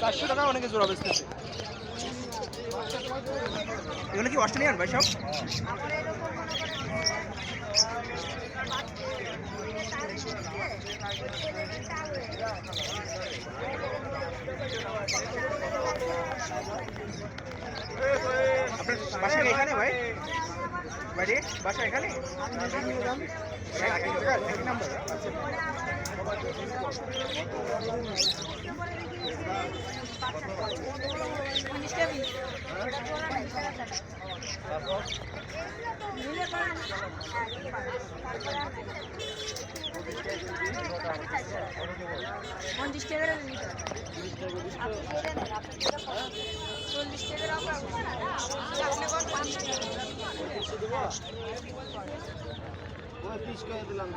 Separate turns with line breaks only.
চারশো টাকা অনেকে জোড়া বেচতেছে। এগুলো কি অস্ট্রেলিয়ান ভাই সব? আপনার বাসা এখানে ভাই? বাড়ি? বাসা এখানে?
পঞ্চাশ টাকা চল্লিশ টাকা
পিস করে দিলাম